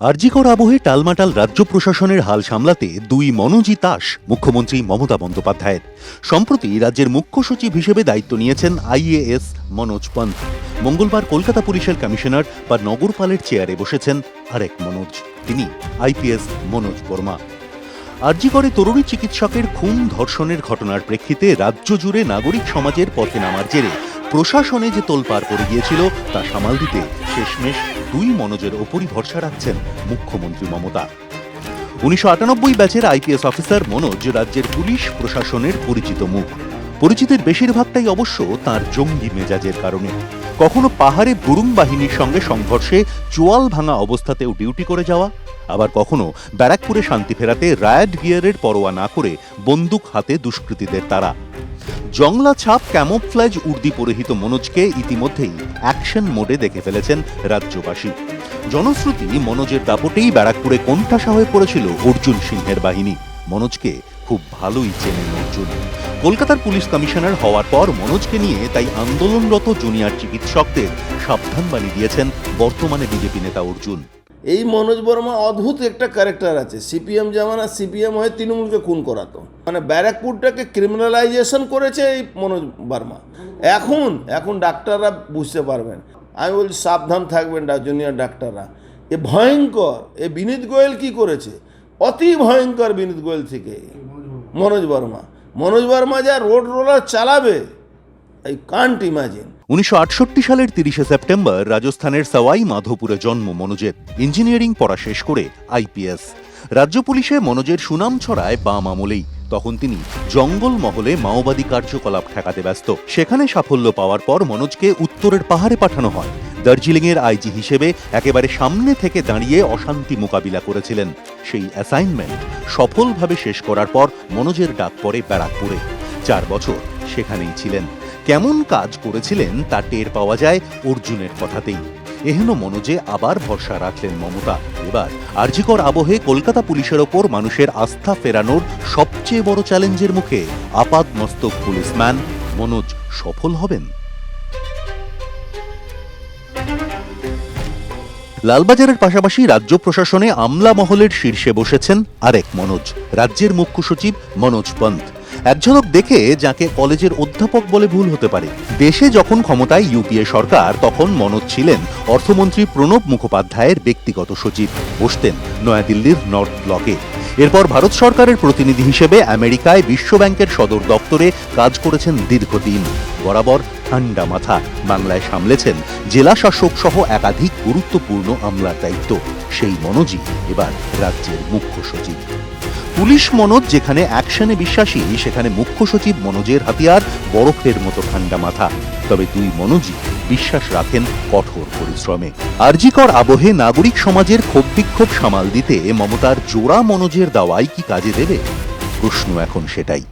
আরজিকর আবহে টালমাটাল রাজ্য প্রশাসনের হাল সামলাতে দুই মনোজি তাস মুখ্যমন্ত্রী মমতা বন্দ্যোপাধ্যায়ের। সম্প্রতি রাজ্যের মুখ্য সচিব হিসেবে দায়িত্ব নিয়েছেন আইএএস মনোজ পন্থ। মঙ্গলবার কলকাতা পুলিশের কমিশনার বা নগরপালের চেয়ারে বসেছেন আরেক মনোজ, তিনি আইপিএস মনোজ বর্মা। আরজিকরে তরুণী চিকিৎসকের খুন ধর্ষণের ঘটনার প্রেক্ষিতে রাজ্য জুড়ে নাগরিক সমাজের পথে নামার জেরে প্রশাসনে যে তোলপাড় পড়ে গিয়েছিল, তা সামাল দিতে শেষমেশ দুই মনোজের ওপরই ভরসা রাখছেন মুখ্যমন্ত্রী মমতা। উনিশশো আটানব্বই ব্যাচের আইপিএস অফিসার মনোজ রাজ্যের পুলিশ প্রশাসনের পরিচিত মুখ। পরিচিতের বেশিরভাগটাই অবশ্য তার জঙ্গি মেজাজের কারণে। কখনো পাহাড়ে বুরুং বাহিনীর সঙ্গে সংঘর্ষে চোয়াল ভাঙা অবস্থাতেও ডিউটি করে যাওয়া, আবার কখনো ব্যারাকপুরে শান্তি ফেরাতে রায়াট গিয়ারের পরোয়া না করে বন্দুক হাতে দুষ্কৃতীদের তারা জংলা ছাপ ক্যামোফ্ল্যাজ উর্দি পরিহিত মনোজকে ইতিমধ্যেই অ্যাকশন মোডে দেখে ফেলেছেন রাজ্যবাসী। জনশ্রুতি মনোজের দাপটেই ব্যারাকপুরে কোণঠাসা হয়ে পড়েছিল অর্জুন সিংহের বাহিনী। মনোজকে খুব ভালোই চেনেন অর্জুন। কলকাতার পুলিশ কমিশনার হওয়ার পর মনোজকে নিয়ে তাই আন্দোলনরত জুনিয়র চিকিৎসকদের সাবধানবাণী দিয়েছেন বর্তমানে বিজেপি নেতা অর্জুন। এই মনোজ বর্মা অদ্ভুত একটা ক্যারেক্টার আছে। সিপিএম জামানা সিপিএম হয়ে তৃণমূলকে খুন করাতো। মানে ব্যারাকপুরটাকে ক্রিমিনালাইজেশন করেছে এই মনোজ বর্মা। এখন এখন ডাক্তাররা বুঝতে পারবেন। আমি বলছি, সাবধান থাকবেন জুনিয়র ডাক্তাররা। এ ভয়ঙ্কর, এ বিনীত গোয়েল কি করেছে? অতি ভয়ঙ্কর বিনীত গোয়েল থেকে। মনোজ বর্মা। মনোজ বর্মা যা রোড রোলার চালাবে আই কান্ট ইমাজিন উনিশশো আটষট্টি সালের তিরিশে সেপ্টেম্বর রাজস্থানের মাধোপুরে জন্ম মনোজের। ইঞ্জিনিয়ারিং পড়া শেষ করে আইপিএস। রাজ্য পুলিশে মনোজের সুনাম ছড়ায় বাম আমলেই। তখন তিনি জঙ্গল মহলে মাওবাদী কার্যকলাপ ঠেকাতে ব্যস্ত। সেখানে সাফল্য পাওয়ার পর মনোজকে উত্তরের পাহাড়ে পাঠানো হয়। দার্জিলিংয়ের আইজি হিসেবে একেবারে সামনে থেকে দাঁড়িয়ে অশান্তি মোকাবিলা করেছিলেন। সেই অ্যাসাইনমেন্ট সফলভাবে শেষ করার পর মনোজের ডাক পড়ে ব্যারাকপুরে। চার বছর সেখানেই ছিলেন। কেমন কাজ করেছিলেন তা টের পাওয়া যায় অর্জুনের কথাতেই। এহেন মনোজে আবার ভরসা রাখলেন মমতা। এবার আরজিকর আবহে কলকাতা পুলিশের ওপর মানুষের আস্থা ফেরানোর সবচেয়ে বড় চ্যালেঞ্জের মুখে আপাদ মস্তক পুলিশম্যান মনোজ সফল হবেন। লালবাজারের পাশাপাশি রাজ্য প্রশাসনে আমলা মহলের শীর্ষে বসেছেন আরেক মনোজ। রাজ্যের মুখ্য সচিব মনোজ পন্থ। এক ঝলক দেখে যাকে কলেজের অধ্যাপক বলে ভুল হতে পারে। দেশে যখন ক্ষমতায় ইউপিএ সরকার, তখন মনোজ ছিলেন অর্থমন্ত্রী প্রণব মুখোপাধ্যায়ের ব্যক্তিগত সচিব। বসতেন নয়াদিল্লির নর্থ ব্লকে। এরপর ভারত সরকারের প্রতিনিধি হিসেবে আমেরিকায় বিশ্বব্যাংকের সদর দপ্তরে কাজ করেছেন দীর্ঘদিন। বরাবর ঠান্ডা মাথা বাংলায় সামলেছেন জেলা শাসক সহ একাধিক গুরুত্বপূর্ণ আমলার দায়িত্ব। সেই মনোজই এবার রাজ্যের মুখ্য সচিব। পুলিশ মনোজ, যেখানে অ্যাকশনে বিশ্বাসী, সেখানে মুখ্য সচিব মনোজের হাতিয়ার, বরফের মতো ঠান্ডা মাথা। তবে দুই মনোজই বিশ্বাস রাখেন কঠোর পরিশ্রমে। আর্যিকর আবহে নাগরিক সমাজের ক্ষোভ বিক্ষোভ সামাল দিতে মমতার জোড়া মনোজের দাওয়াই কি কাজে দেবে? প্রশ্ন এখন সেটাই।